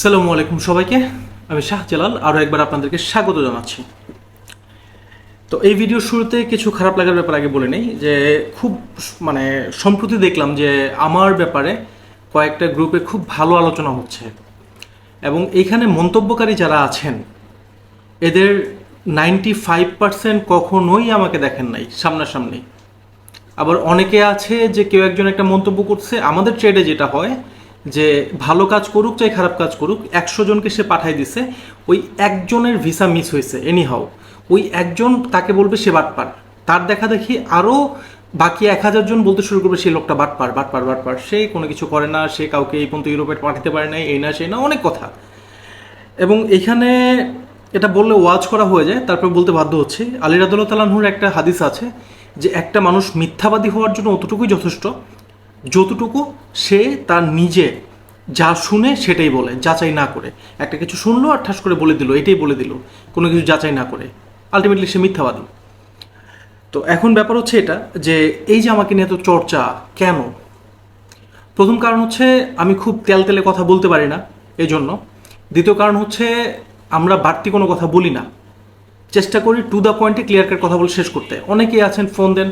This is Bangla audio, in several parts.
আসসালামু আলাইকুম সবাইকে। আমি শাহ জালাল আরও একবার আপনাদেরকে স্বাগত জানাচ্ছি। তো এই ভিডিওর শুরুতে কিছু খারাপ লাগার ব্যাপার আগে বলে নেই যে, খুব মানে সম্প্রতি দেখলাম যে, আমার ব্যাপারে কয়েকটা গ্রুপে খুব ভালো আলোচনা হচ্ছে। এবং এইখানে মন্তব্যকারী যারা আছেন, এদের নাইনটি ফাইভ পার্সেন্ট কখনোই আমাকে দেখেন নাই, সামনাসামনি। আবার অনেকে আছে যে, কেউ একজন একটা মন্তব্য করছে, আমাদের ট্রেডে যেটা হয় যে ভালো কাজ করুক চাই খারাপ কাজ করুক, একশো জনকে সে পাঠাই দিছে, ওই একজনের ভিসা মিস হয়েছে এনি হাও ওই একজন তাকে বলবে সে বাটপার। তার দেখা দেখি আরও বাকি এক হাজার জন বলতে শুরু করবে সেই লোকটা বাটপার বাটপার বাটপার। সে কোনো কিছু করে না, সে কাউকে এই পর্যন্ত ইউরোপে পাঠাতে পারে না এই না, সেই না, অনেক কথা। এবং এখানে এটা বললে ওয়াজ করা হয়ে যায়, তারপর বলতে বাধ্য হচ্ছে। আলী রাদুল্লাহ তালাহুর একটা হাদিস আছে যে একটা মানুষ মিথ্যাবাদী হওয়ার জন্য অতটুকুই যথেষ্ট, যতটুকু সে তার নিজে যা শুনে সেটাই বলে, যাচাই না করে। একটা কিছু শুনলো আর ঠাস করে বলে দিল, এটাই বলে দিল, কোনো কিছু যাচাই না করে। আলটিমেটলি সে মিথ্যাবাদী। তো এখন ব্যাপার হচ্ছে এটা যে, এই যে আমাকে নিয়ে এত চর্চা, কেন? প্রথম কারণ হচ্ছে আমি খুব তেল তেলে কথা বলতে পারি না এই জন্য দ্বিতীয় কারণ হচ্ছে আমরা বাড়তি কোনো কথা বলি না। চেষ্টা করি টু দ্য পয়েন্টে ক্লিয়ার কাট কথা বলে শেষ করতে। অনেকেই আছেন ফোন দেন,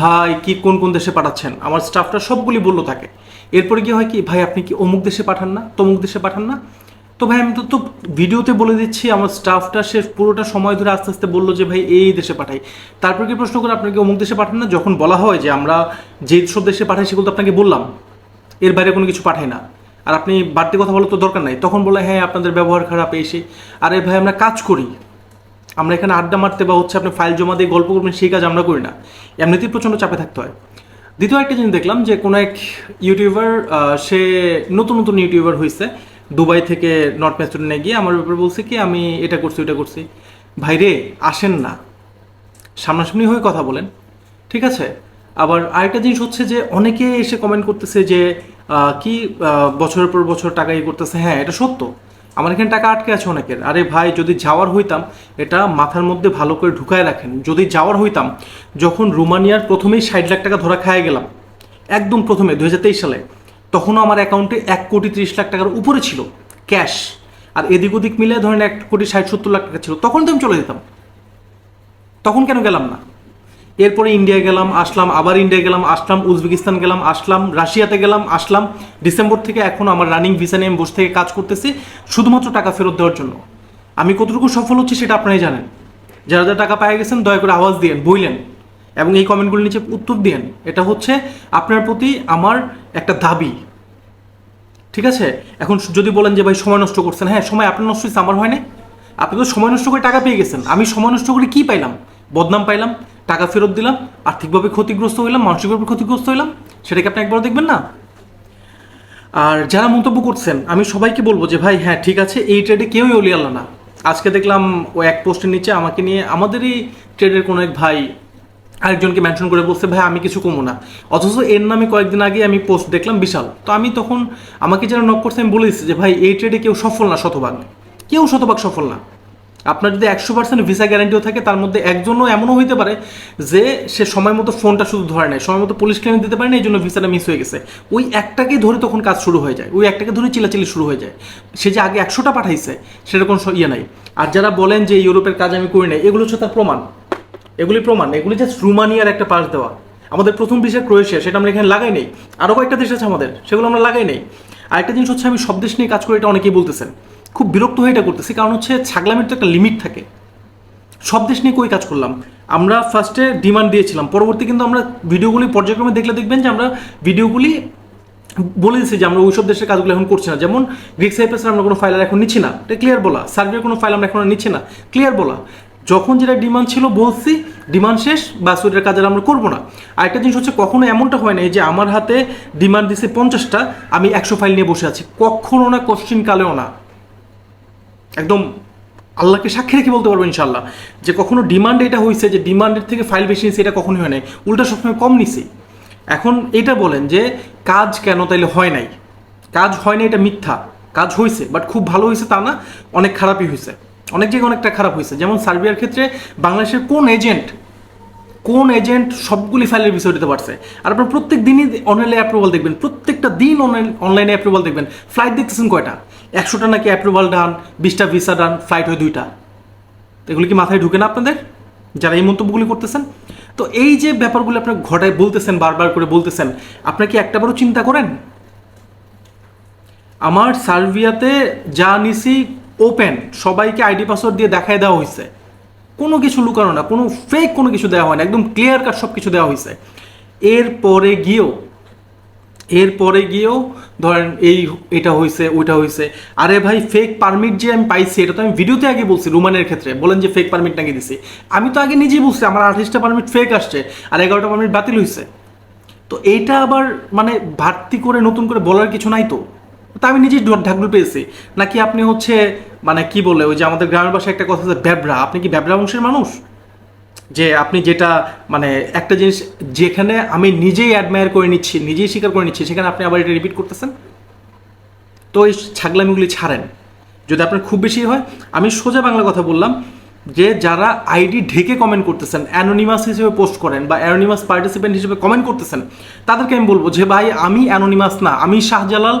ভাই, কি, কোন কোন দেশে পাঠাচ্ছেন? আমার স্টাফটা সবগুলি বলল থাকে এরপরে কি হয় কি, ভাই, আপনি কি অমুক দেশে পাঠান না? তমুক দেশে পাঠান না? তো ভাই, আমি তো তো ভিডিওতে বলে দিচ্ছি, আমার স্টাফটা সে পুরোটা সময় ধরে আস্তে আস্তে বলল যে, ভাই, এই দেশে পাঠাই। তারপর কি প্রশ্ন করে, আপনাকে অমুক দেশে পাঠান না? যখন বলা হয় যে, আমরা যে সব দেশে পাঠাই সেগুলো তো আপনাকে বললাম, এর বাইরে কোনো কিছু পাঠাই না। আর আপনি বাড়তি কথা বলার তো দরকার নাই। তখন বলে হ্যাঁ আপনাদের ব্যবহার খারাপ এসে আরে ভাই, আমরা কাজ করি। আমরা এখানে আড্ডা মারতে বা হচ্ছে আপনি ফাইল জমা দিয়ে গল্প করবেন, সেই কাজ আমরা করি না। এমনিতেই প্রচণ্ড চাপে থাকতে হয়। দ্বিতীয় একটা জিনিস দেখলাম যে, কোনো এক ইউটিউবার সে নতুন নতুন ইউটিউবার হয়েছে দুবাই থেকে নর্থ ম্যাসেডোনিয়া গিয়ে আমার ব্যাপারে বলছে কি, আমি এটা করছি ওটা করছি। ভাইরে আসেন না। সামনাসামনি হয়ে কথা বলেন। ঠিক আছে? আবার আরেকটা জিনিস হচ্ছে যে, অনেকে এসে কমেন্ট করতেছে যে কি বছরের পর বছর টাকা ইয়ে করতেছে। হ্যাঁ এটা সত্য। আমার এখানে টাকা আটকে আছে অনেকের। আরে ভাই, যদি যাওয়ার হইতাম, এটা মাথার মধ্যে ভালো করে ঢুকায় রাখেন। যদি যাওয়ার হইতাম, যখন রোমানিয়ার প্রথমেই ষাট লাখ টাকা ধরা খায় গেলাম, একদম প্রথমে দু হাজার তেইশ সালে, তখনও আমার অ্যাকাউন্টে এক কোটি তিরিশ লাখ টাকার উপরে ছিল ক্যাশ আর এদিক ওদিক মিলে ধরেন এক কোটি ষাট সত্তর লাখ টাকা ছিল। তখন তো আমি চলে যেতাম। তখন কেন গেলাম না? এরপরে ইন্ডিয়া গেলাম, আসলাম, আবার ইন্ডিয়া গেলাম, আসলাম, উজবেকিস্তান গেলাম, আসলাম, রাশিয়াতে গেলাম, আসলাম। ডিসেম্বর থেকে এখন আমার রানিং ভিসা নিয়ে বসে থেকে কাজ করতেছি, শুধুমাত্র টাকা ফেরত দেওয়ার জন্য। আমি কতটুকু সফল হচ্ছি সেটা আপনারাই জানেন। যারা যারা টাকা পায়ে গেছেন, দয়া করে আওয়াজ দিয়েন, বইলেন, এবং এই কমেন্টগুলোর নিচে উত্তর দিয়েন। এটা হচ্ছে আপনার প্রতি আমার একটা দাবি। ঠিক আছে? এখন যদি বলেন যে, ভাই, সময় নষ্ট করছেন। হ্যাঁ সময় আপনার নষ্ট হয়েছে, আমার হয় না আপনি তো সময় নষ্ট করে টাকা পেয়ে গেছেন। আমি সময় নষ্ট করে কি পাইলাম? বদনাম পাইলাম টাকা ফেরত দিলাম, আর্থিকভাবে ক্ষতিগ্রস্ত হইলাম, মানসিকভাবে ক্ষতিগ্রস্ত হইলাম, সেটাকে আপনি একবার দেখবেন না? আর যারা মন্তব্য করছেন, আমি সবাইকে বলব যে, ভাই হ্যাঁ ঠিক আছে, এই ট্রেডে কেউই অলি আল্লাহ না। আজকে দেখলাম ও এক পোস্টের নিচে আমাকে নিয়ে, আমাদেরই ট্রেডের কোনো এক ভাই আরেকজনকে মেনশন করে বলছে, ভাই, আমি কিছু কমো না। অথচ এর নামে কয়েকদিন আগে আমি পোস্ট দেখলাম বিশাল। তো আমি তখন আমাকে যারা নক করছে, আমি বলেছি যে, ভাই, এই ট্রেডে কেউ সফল না, শতভাগ। কেউ শতভাগ সফল না। আপনার যদি একশো পার্সেন্ট ভিসা গ্যারান্টিও থাকে, তার মধ্যে একজনও এমনও হইতে পারে যে সে সময় মতো ফোনটা শুধু ধরে নেয় সময় মতো পুলিশ ক্লেম দিতে পারে না এই জন্য ভিসাটা মিস হয়ে গেছে। ওই একটাকেই ধরে তখন কাজ শুরু হয়ে যায়, ওই একটাকে ধরে চিলাচিলি শুরু হয়ে যায়। সে যে আগে একশোটা পাঠাইছে সেটা কোনো ইয়ে নাই। আর যারা বলেন যে ইউরোপের কাজ আমি করি নাই, এগুলো হচ্ছে তার প্রমাণ। এগুলি প্রমাণ, এগুলি জাস্ট রুমানিয়ার একটা পাস দেওয়া। আমাদের প্রথম বিষয় ক্রোয়েশিয়া, সেটা আমরা এখানে লাগাই নেই। আরও কয়েকটা দেশ আছে আমাদের, সেগুলো আমরা লাগাই নেই। আরেকটা জিনিস হচ্ছে আমি সব দেশ নিয়ে কাজ করি, এটা অনেকেই বলতেছেন। খুব বিরক্ত হয়ে এটা করতেছি। কারণ হচ্ছে ছাগলামির তো একটা লিমিট থাকে। সব দেশ নিয়ে কই কাজ করলাম? আমরা ফার্স্টে ডিমান্ড দিয়েছিলাম। পরবর্তী কিন্তু আমরা ভিডিওগুলি পর্যায়ক্রমে দেখলে দেখবেন যে আমরা ভিডিওগুলি বলে দিচ্ছি যে আমরা ওইসব দেশের কাজগুলো এখন করছি না। যেমন গ্রিক সাইপ্রাসের আমরা কোনো ফাইল আর এখন নিচ্ছি না। এটা ক্লিয়ার বলা। সার্বিয়ার কোনো ফাইল আমরা এখন নিচ্ছি না। ক্লিয়ার বলা। যখন যেটা ডিমান্ড ছিল বলছি ডিমান্ড শেষ বা ওইটার কাজ আমরা করব না। আরেকটা জিনিস হচ্ছে, কখনো এমনটা হয় না যে আমার হাতে ডিমান্ড দিছে পঞ্চাশটা, আমি একশো ফাইল নিয়ে বসে আছি। কখনো না কোশ্চিন কালেও না। একদম আল্লাহকে সাক্ষী রেখে বলতে পারব ইনশাল্লাহ যে কখনো ডিমান্ড এটা হয়েছে যে ডিমান্ডের থেকে ফাইল বেশি নিয়েছে এটা কখনোই হয় নাই। উল্টা সবসময় কম নিছি। এখন এটা বলেন যে কাজ কেন তাইলে হয় নাই? কাজ হয় না এটা মিথ্যা। কাজ হয়েছে বাট খুব ভালো হয়েছে তা না, অনেক খারাপই হয়েছে অনেক জায়গায় অনেকটা খারাপ হয়েছে যেমন সার্বিয়ার ক্ষেত্রে বাংলাদেশের কোন এজেন্ট কোন এজেন্ট সবগুলি ফাইলের বিষয় দিতে পারছে। আর আপনার প্রত্যেক দিনই অনলাইনে অ্যাপ্রুভাল দেখবেন, প্রত্যেকটা দিন অনলাইন অনলাইনে অ্যাপ্রুভাল দেখবেন। ফ্লাইট দেখতেছেন কয়টা? একশোটা নাকি অ্যাপ্রুভাল ডান বিশটা ভিসা ডান ফ্লাইট হয় দুইটা। এগুলো কি মাথায় ঢুকে না আপনাদের? যারা এই মন্তব্যগুলি করতেছেন। তো এই যে ব্যাপারগুলো আপনার ঘটায় বলতেছেন, বারবার করে বলতেছেন, আপনার কি একটাবারও চিন্তা করেন? আমার সার্ভিয়াতে যা নিছি ওপেন সবাইকে আইডি পাসওয়ার্ড দিয়ে দেখায় দেওয়া হয়েছে কোনো কিছু লুকানো না, কোনো ফেক কোনো কিছু দেওয়া হয় না, একদম ক্লিয়ার কাট সব কিছু দেওয়া হয়েছে এরপরে গিয়েও এরপরে গিয়েও ধরেন এই এটা হয়েছে ওইটা হয়েছে আরে ভাই ফেক পারমিট যে আমি পাইছি, এটা তো আমি ভিডিওতে আগে বলছি, রুমানের ক্ষেত্রে। বলেন যে ফেক পারমিট নাকি দিছি। আমি তো আগে নিজেই বলছি, আমার আঠাশটা পারমিট ফেক আসছে, আর এগারোটা পারমিট বাতিল হয়েছে তো এইটা আবার মানে ভার্তি করে নতুন করে বলার কিছু নাই তো? তা আমি নিজেই ঢাকলু পেয়েছি। নাকি আপনি হচ্ছে মানে কি বলে, ওই যে আমাদের গ্রামের বাসায় একটা কথা আছে, ব্যাবরা। আপনি কি ব্যাবরা বংশের মানুষ? যে আপনি যেটা মানে একটা জিনিস যেখানে আমি নিজেই অ্যাডমায়ার করে নিচ্ছি, নিজেই স্বীকার করে নিচ্ছি, সেখানে আপনি আবার এটা রিপিট করতেছেন? তো এই ছাগলামিগুলি ছাড়েন। যদি আপনার খুব বেশি হয়, আমি সোজা বাংলা কথা বললাম যে যারা আইডি ঢেকে কমেন্ট করতেছেন অ্যানোনিমাস হিসেবে পোস্ট করেন বা অ্যানোনিমাস পার্টিসিপেন্ট হিসেবে কমেন্ট করতেছেন, তাদেরকে আমি বলব যে ভাই, আমি অ্যানোনিমাস না, আমি শাহজালাল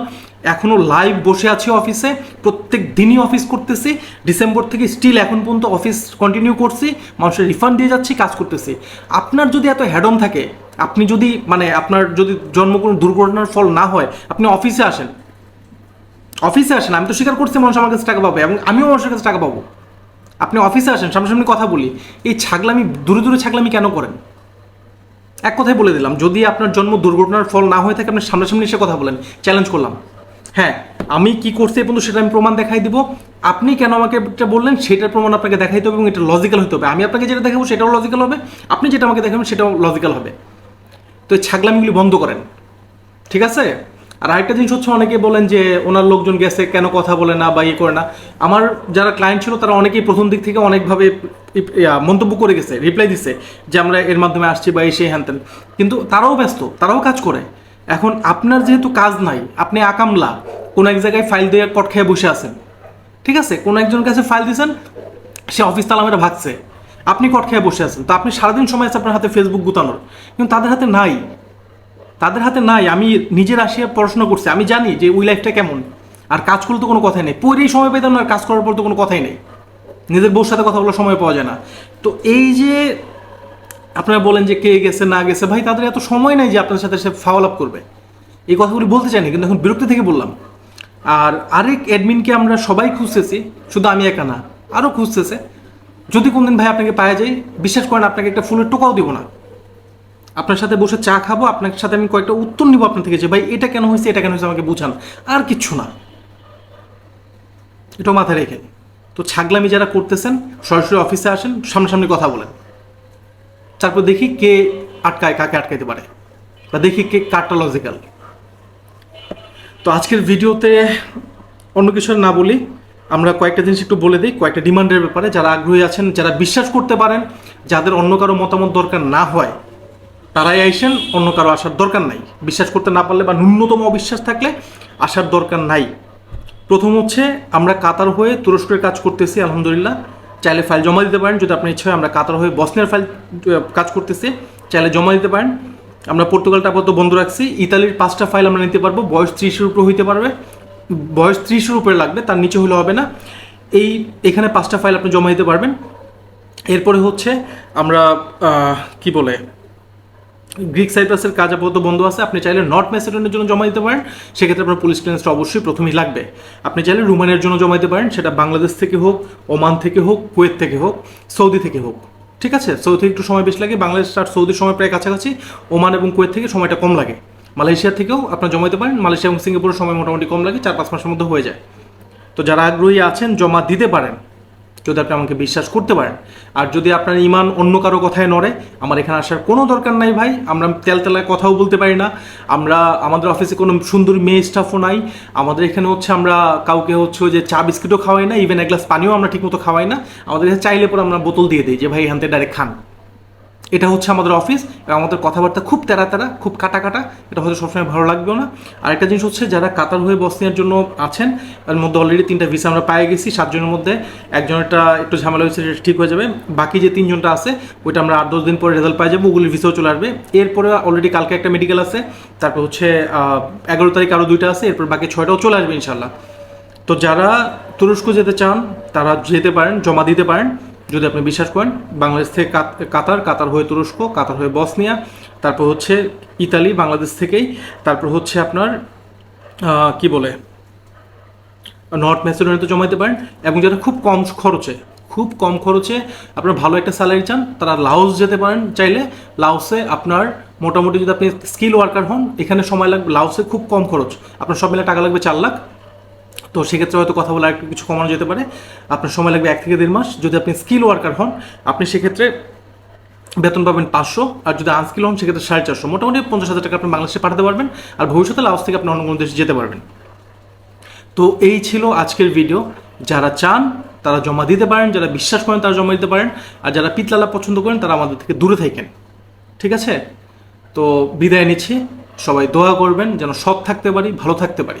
এখনও লাইভ বসে আছি অফিসে প্রত্যেক দিনই অফিস করতেছি। ডিসেম্বর থেকে স্টিল এখন পর্যন্ত অফিস কন্টিনিউ করছি, মানুষের রিফান্ড দিয়ে যাচ্ছি, কাজ করতেছি। আপনার যদি এত হ্যাডম থাকে, আপনি যদি মানে আপনার যদি জন্ম কোনো দুর্ঘটনার ফল না হয়, আপনি অফিসে আসেন। অফিসে আসেন, আমি তো স্বীকার করছি মানুষ আমার কাছে টাকা পাবে, এবং আমিও মানুষের কাছে টাকা পাবো। আপনি অফিসে আসেন, সামনাসামনি কথা বলি, এই ছাগলামি, দূরে দূরে ছাগলামি কেন করেন? এক কথাই বলে দিলাম, যদি আপনার জন্ম দুর্ঘটনার ফল না হয়ে থাকে, আপনি সামনাসামনি এসে কথা বলেন চ্যালেঞ্জ করলাম। হ্যাঁ আমি কি করছি পর্যন্ত সেটা আমি প্রমাণ দেখাই দিব। আপনি কেন আমাকে এটা বললেন, সেটার প্রমাণ আপনাকে দেখাইতে হবে এবং এটা লজিক্যাল হতে হবে। আমি আপনাকে যেটা দেখাবো সেটাও লজিক্যাল হবে, আপনি যেটা আমাকে দেখাবেন সেটাও লজিক্যাল হবে। তো এই ছাগলামিগুলি বন্ধ করেন, ঠিক আছে? আর আরেকটা জিনিস হচ্ছে, অনেকে বলেন যে ওনার লোকজন গেছে, কেন কথা বলে না বা ইয়ে করে না। আমার যারা ক্লায়েন্ট ছিল, তারা অনেকেই প্রথম দিক থেকে অনেকভাবে মন্তব্য করে গেছে রিপ্লাই দিছে যে আমরা এর মাধ্যমে আসছি বা এসে হ্যান কিন্তু তারাও ব্যস্ত, তারাও কাজ করে। এখন আপনার যেহেতু কাজ নাই, আপনি আকামলা কোনো এক জায়গায় ফাইল দিয়ে কট খেয়ে বসে আছেন। ঠিক আছে? কোনো একজন কাছে ফাইল দিয়েছেন সে অফিস তালা মেরে ভাগছে। আপনি কট খেয়ে বসে আছেন। তো আপনি সারাদিন সময় আছে আপনার হাতে ফেসবুক গুতানোর। কিন্তু তাদের হাতে নাই। তাদের হাতে নাই। আমি নিজের আসিয়া পড়াশোনা করছি। আমি জানি যে ওই লাইফটা কেমন। আর কাজ করলে তো কোনো কথাই নেই। পরেই সময় পেতাম না, আর কাজ করার পর তো কোনো কথাই নেই। নিজের বউর সাথে কথা বলার সময় পাওয়া যায় না। তো এই যে আপনারা বলেন যে কে গেছে, না গেছে, ভাই, তাদের এত সময় নাই যে আপনার সাথে সে ফাওয়াল আপ করবে। এই কথাগুলি বলতে চাইনি, কিন্তু এখন বিরক্তি থেকে বললাম। আর আরেক অ্যাডমিনকে আমরা সবাই খুঁজতেছি, শুধু আমি একা না, আরও খুঁজতেছে। যদি কোনদিন ভাই আপনাকে পাওয়া যায়, বিশ্বাস করেন আপনাকে একটা ফুলের টোকাও দিব না। আপনার সাথে বসে চা খাব, আপনার সাথে আমি কয়েকটা উত্তর নিব আপনার থেকে যে, ভাই, এটা কেন হয়েছে, এটা কেন হয়েছে, আমাকে বুঝান। আর কিচ্ছু না। এটাও মাথায় রেখে। তো ছাগলামি যারা করতেছেন, সরাসরি অফিসে আসেন, সামনাসামনি কথা বলেন। তারপর দেখি কে আটকায়, কাকে আটকাইতে পারে। বা দেখি কে কারটা লজিক্যাল তো আজকের ভিডিওতে অন্য কিছু না বলি। আমরা কয়েকটা জিনিস একটু বলে দিই, কয়েকটা ডিমান্ডের ব্যাপারে। যারা আগ্রহী আছেন, যারা বিশ্বাস করতে পারেন, যাদের অন্য কারও মতামত দরকার না হয়, তারাই আইসেন, অন্য কারও আসার দরকার নাই। বিশ্বাস করতে না পারলে বা ন্যূনতম অবিশ্বাস থাকলে আসার দরকার নাই। প্রথম হচ্ছে, আমরা কাতার হয়ে তুরস্কের কাজ করতেছি, আলহামদুলিল্লাহ। চাইলে ফাইল জমা দিতে পারেন, যদি আপনার ইচ্ছা হয় আমরা কাতার হয়ে বসনিয়ার ফাইল কাজ করতেছি, চাইলে জমা দিতে পারেন। আমরা পর্তুগালটা আপাতত বন্ধ রাখছি। ইতালির পাঁচটা ফাইল আমরা নিতে পারব, বয়স ত্রিশের উপরে হইতে পারবে। বয়স ত্রিশের উপরে লাগবে, তার নিচে হলে হবে না। এই, এখানে পাঁচটা ফাইল আপনি জমা দিতে পারবেন। এরপরে হচ্ছে আমরা কি বলে গ্রিক সাইপ্রাসের কাজ আপাতত বন্ধ আছে, আপনি চাইলে নর্থ ম্যাসেডনের জন্য জমা দিতে পারেন। সেক্ষেত্রে আপনার পুলিশ ক্লিয়ারেন্সটা অবশ্যই প্রথমেই লাগবে। আপনি চাইলে রুমানের জন্য জমা দিতে পারেন, সেটা বাংলাদেশ থেকে হোক, ওমান থেকে হোক, কুয়েত থেকে হোক, সৌদি থেকে হোক। ঠিক আছে? সৌদি একটু সময় বেশি লাগে, বাংলাদেশ আর সৌদির সময় প্রায় কাছাকাছি, ওমান এবং কুয়েত থেকে সময়টা কম লাগে। মালয়েশিয়া থেকেও আপনার জমা দিতে পারেন, মালয়েশিয়া এবং সিঙ্গাপুরের সময় মোটামুটি কম লাগে, চার পাঁচ মাসের মধ্যে হয়ে যায়। তো যারা আগ্রহী আছেন, জমা দিতে পারেন। যদি আপনি আমাকে বিশ্বাস করতে পারেন। আর যদি আপনার ইমান অন্য কারও কথায় নড়ে, আমার এখানে আসার কোনো দরকার নাই ভাই। আমরা তেলতেলায় কথাও বলতে পারি না। আমরা, আমাদের অফিসে কোনো সুন্দর মেয়ে স্টাফও নাই। আমাদের এখানে হচ্ছে আমরা কাউকে হচ্ছে যে চা বিস্কিটও খাওয়াই না ইভেন এক গ্লাস পানিও আমরা ঠিকমতো খাওয়াই না। আমাদের এখানে চাইলে পরে আমরা বোতল দিয়ে দিই যে, ভাই, এখান থেকে ডাইরেক্ট খান। এটা হচ্ছে আমাদের অফিস এবং আমাদের কথাবার্তা খুব তেরা তেরা, খুব কাটা কাটা, এটা হয়তো সবসময় ভালো লাগবেও না। আর একটা জিনিস হচ্ছে যারা কাতার হয়ে বসনিয়ার জন্য আছেন, তার মধ্যে অলরেডি তিনটা ভিসা আমরা পেয়ে গেছি, সাতজনের মধ্যে একজনেরটা একটু ঝামেলা হয়েছে, সেটা ঠিক হয়ে যাবে। বাকি যে তিনজনটা আছে, ওইটা আমরা আট দশ দিন পরে রেজাল্ট পাই যাব, ওগুলির ভিসাও চলে আসবে। এরপরে অলরেডি কালকে একটা মেডিকেল আছে, তারপর হচ্ছে এগারো তারিখ আরও দুইটা আছে, এরপর বাকি ছয়টাও চলে আসবে ইনশাল্লাহ তো যারা তুরস্ক যেতে চান, তারা যেতে পারেন, জমা দিতে পারেন। যদি আপনি বিশ্বাস করেন, বাংলাদেশ থেকে কাতার কাতার হয়ে তুরস্ক, কাতার হয়ে বসনিয়া, তারপর হচ্ছে ইতালি, বাংলাদেশ থেকেই, তারপর হচ্ছে আপনার কি বলে, নর্থ ম্যাসেডোনিয়াতে জমা দিতে পারেন, এবং যারা খুব কম খরচে, খুব কম খরচে আপনার ভালো একটা স্যালারি চান, তারা লাউস যেতে পারেন চাইলে লাউসে আপনার মোটামুটি যদি আপনি স্কিল ওয়ার্কার হন, এখানে সময় লাগবে লাউসে খুব কম খরচ, আপনার সব মিলে টাকা লাগবে চার লাখ তো সেক্ষেত্রে হয়তো কথা বলে একটু কিছু কমানো যেতে পারে। আপনার সময় লাগবে এক থেকে দেড় মাস। যদি আপনি স্কিল ওয়ার্কার হন, আপনি সেক্ষেত্রে বেতন পাবেন পাঁচশো। আর যদি আনস্কিল হন, সেক্ষেত্রে সাড়ে চারশো। মোটামুটি পঞ্চাশ হাজার টাকা আপনি বাংলাদেশে পাঠাতে পারবেন। আর ভবিষ্যতে লাওস থেকে আপনি অন্য কোনো দেশে যেতে পারবেন। তো এই ছিল আজকের ভিডিও যারা চান, তারা জমা দিতে পারেন। যারা বিশ্বাস করেন, তারা জমা দিতে পারেন। আর যারা পিতলালা পছন্দ করেন, তারা আমাদের থেকে দূরে থাকেন। ঠিক আছে? তো বিদায় নিচ্ছি। সবাই দোয়া করবেন, যেন সৎ থাকতে পারি, ভালো থাকতে পারি।